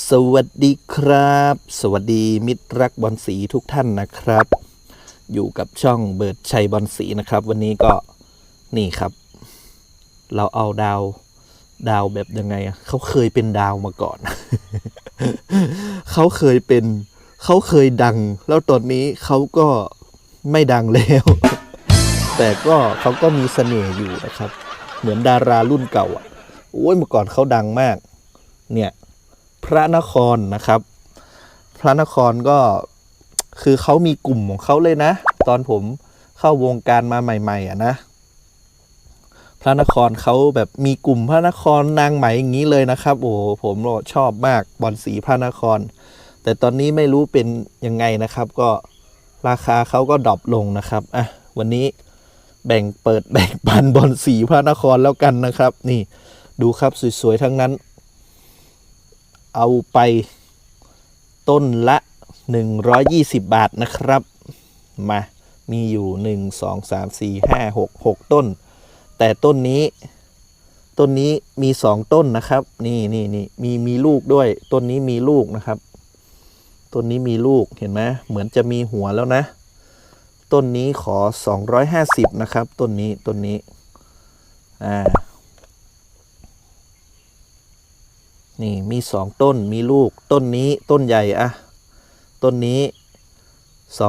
สวัสดีครับ สวัสดีมิตรรักบอลสีทุกท่านนะครับ อยู่กับช่องเบิร์ดชัยบอลสีนะครับ วันนี้ก็นี่ครับ เราเอาดาวดาวแบบยังไงอะเขาเคยเป็นดาวมาก่อน เขาเคยเป็นเขาเคยดัง แล้วตอนนี้เขาก็ไม่ดังแล้ว แต่ก็เขาก็มีเสน่ห์อยู่นะครับ เหมือนดารารุ่นเก่าอะโอ้ยเมื่อก่อนเขาดังมาก เนี่ย พระนครนะครับ พระนครก็คือเขามีกลุ่มของเขาเลยนะ ตอนผมเข้าวงการมาใหม่ ๆอะนะพระนครเขาแบบมีกลุ่มพระนครนางไหมอย่างนี้เลยนะครับ โอ้โหผมชอบมากบอลสีพระนคร แต่ตอนนี้ไม่รู้เป็นยังไงนะครับ ก็ราคาเขาก็ดรอปลงนะครับอะวันนี้แบ่งเปิดแบ่งปันบอลสีพระนครแล้วกันนะครับ นี่ดูครับสวยๆทั้งนั้น เอาไปต้นละ 120 บาทนะครับ มา มีอยู่ 1 2 3 4 5 6 6 ต้น แต่ต้นนี้ ต้นนี้มี 2 ต้นนะครับ นี่นี่นี่มี มีลูกด้วย ต้นนี้มีลูกนะครับ ต้นนี้มีลูก เห็นไหมเหมือนจะมีหัวแล้วนะ ต้นนี้ขอ 250 นะครับ ต้นนี้ ต้นนี้ อ่า นี่มีสองต้นมีลูกต้นนี้ต้นใหญ่อะต้นนี้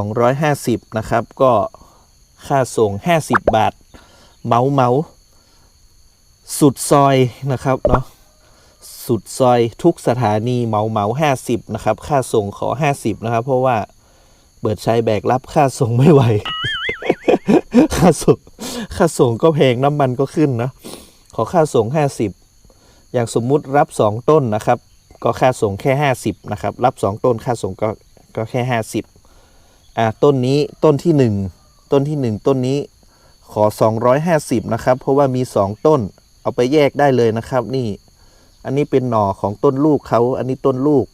250 นะครับ ก็ค่าส่ง 50 บาท เมาเมาสุดซอยนะครับเนาะสุดซอยทุกสถานีเมาเมา50นะครับ ค่าส่งขอ50นะครับ เพราะว่าเบิดใช้แบกรับค่าส่งไม่ไหว ค่าส่งค่าส่งก็แพงน้ำมันก็ขึ้นนะขอค่าส่ง50 อย่างสมมุติรับ 2 ต้นนะครับ ก็ค่าส่งแค่ 50นะครับรับ 2 ต้นค่าส่งก็ก็แค่ 50อ่าต้นนี้ต้นที่ 1 ต้นที่ 1 ต้นนี้ขอ 250นะครับเพราะว่ามี 2 ต้นเอาไปแยกได้เลยนะครับนี่ อันนี้เป็นหน่อของต้นลูกเขาอันนี้ต้นลูก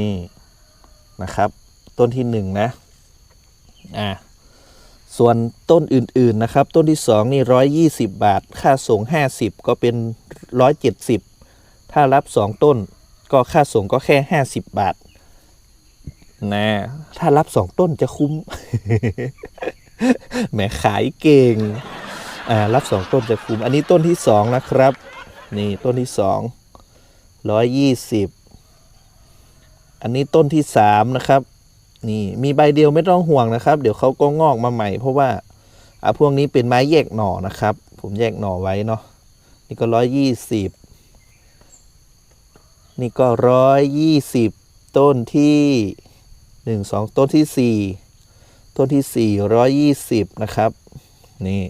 นี่นะครับ ต้นที่ 1 นะอ่า ส่วนต้นอื่นๆนะครับ ต้นที่ 2 นี่ 120 บาท ค่าส่ง 50 ก็เป็น 170 ถ้ารับ 2 ต้น ก็ค่าส่งก็แค่ 50 บาทนะถ้ารับ 2 ต้นจะคุ้มแหมขายเก่งอ่ารับ 2 ต้นจะคุ้ม อันนี้ต้นที่ 2 นะครับ นี่ต้นที่ 2 120 อันนี้ต้นที่ 3 นะครับ นี่มีใบเดียวไม่ต้องห่วงนะครับ เดี๋ยวเขาก็งอกมาใหม่ เพราะว่าอะพวกนี้เป็นไม้แยกหน่อนะครับ ผมแยกหน่อไว้เนาะนี่ก็ร้อยยี่สิบนี่ก็ร้อยยี่สิบต้นที่หนึ่งสองต้นที่สี่ต้นที่สี่ร้อยยี่สิบนะครับ นี่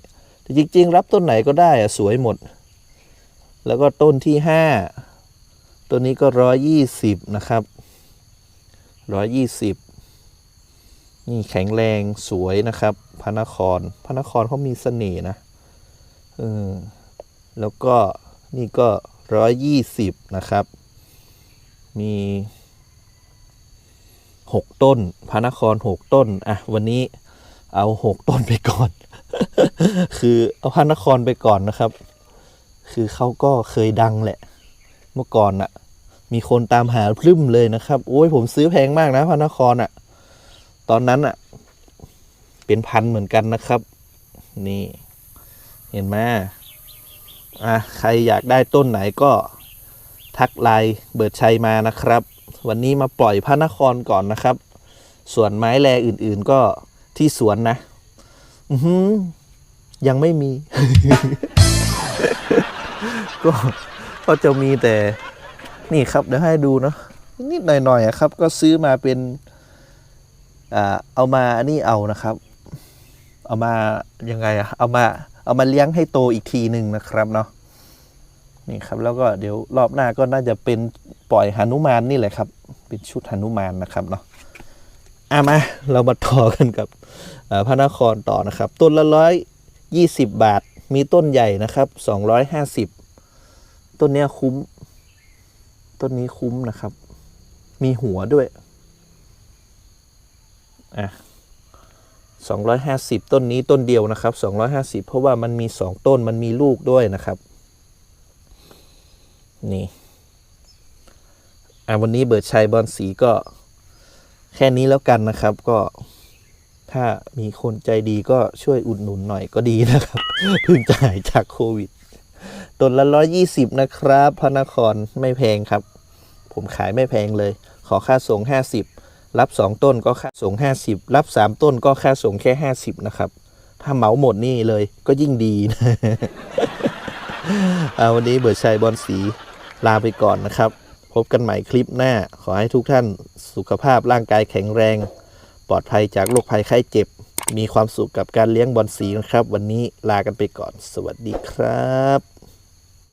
แต่จริง ๆ รับต้นไหนก็ได้อะสวยหมด แล้วก็ต้นที่ห้าต้นนี้ก็ร้อยยี่สิบนะครับร้อยยี่สิบ นี่แข็งแรงสวยนะครับ พระนคร พระนครเขามีเสน่ห์นะเออแล้วก็นี่ก็ร้อยยี่สิบนะครับ มีหกต้น พระนครหกต้น อะ วันนี้เอาหกต้นไปก่อน คือเอาพระนครไปก่อนนะครับ คือเขาก็เคยดังแหละ เมื่อก่อนอะมีคนตามหาพรึมเลยนะครับ โอ้ยผมซื้อแพงมากนะพระนครอะ ตอนนั้นอะเป็นพันเหมือนกันนะครับ นี่ เห็นไหมอะใครอยากได้ต้นไหนก็ทักไลน์เบิร์ดชัยมานะครับ วันนี้มาปล่อยพระนครก่อนนะครับ ส่วนไม้แรอื่นๆก็ที่สวนนะ อือยังไม่มี ก็ก็จะมีแต่ นี่ครับเดี๋ยวให้ดูเนาะนิดๆหน่อยๆครับ ก็ซื้อมาเป็น เอามาอันนี้เอานะครับ เอามายังไงอะเอามาเอามาเลี้ยงให้โตอีกทีหนึ่งนะครับเนาะนี่ครับแล้วก็เดี๋ยวรอบหน้าก็น่าจะเป็นปล่อยหนุมานนี่แหละครับ เป็นชุดหนุมานนะครับเนาะอะมาเรามาต่อกันกับพระนครต่อนะครับ ต้นละร้อยยี่สิบบาท มีต้นใหญ่นะครับสองร้อยห้าสิบต้นเนี้ยคุ้ม ต้นนี้คุ้มนะครับ มีหัวด้วย อะสองร้อยห้าสิบต้นนี้ต้นเดียวนะครับสองร้อยห้าสิบเพราะว่ามันมีสองต้นมันมีลูกด้วยนะครับ นี่อ่าวันนี้เบิร์ดชัยบอลสีก็แค่นี้แล้วกันนะครับ ก็ถ้ามีคนใจดีก็ช่วยอุดหนุนหน่อยก็ดีนะครับเพิ่งจะหายจากโควิดต้นละร้อยยี่สิบนะครับ พระนครไม่แพงครับ ผมขายไม่แพงเลย ขอค่าส่งห้าสิบ รับสองต้นก็ค่าส่งห้าสิบรับสามต้นก็ค่าส่งแค่ห้าสิบนะครับ ถ้าเหมาหมดนี่เลยก็ยิ่งดีนะอ่าวันนี้เบิร์ชัยบอลสีลาไปก่อนนะครับ พบกันใหม่คลิปหน้า ขอให้ทุกท่านสุขภาพร่างกายแข็งแรง ปลอดภัยจากโรคภัยไข้เจ็บ มีความสุขกับการเลี้ยงบอลสีนะครับ วันนี้ลากันไปก่อน สวัสดีครับ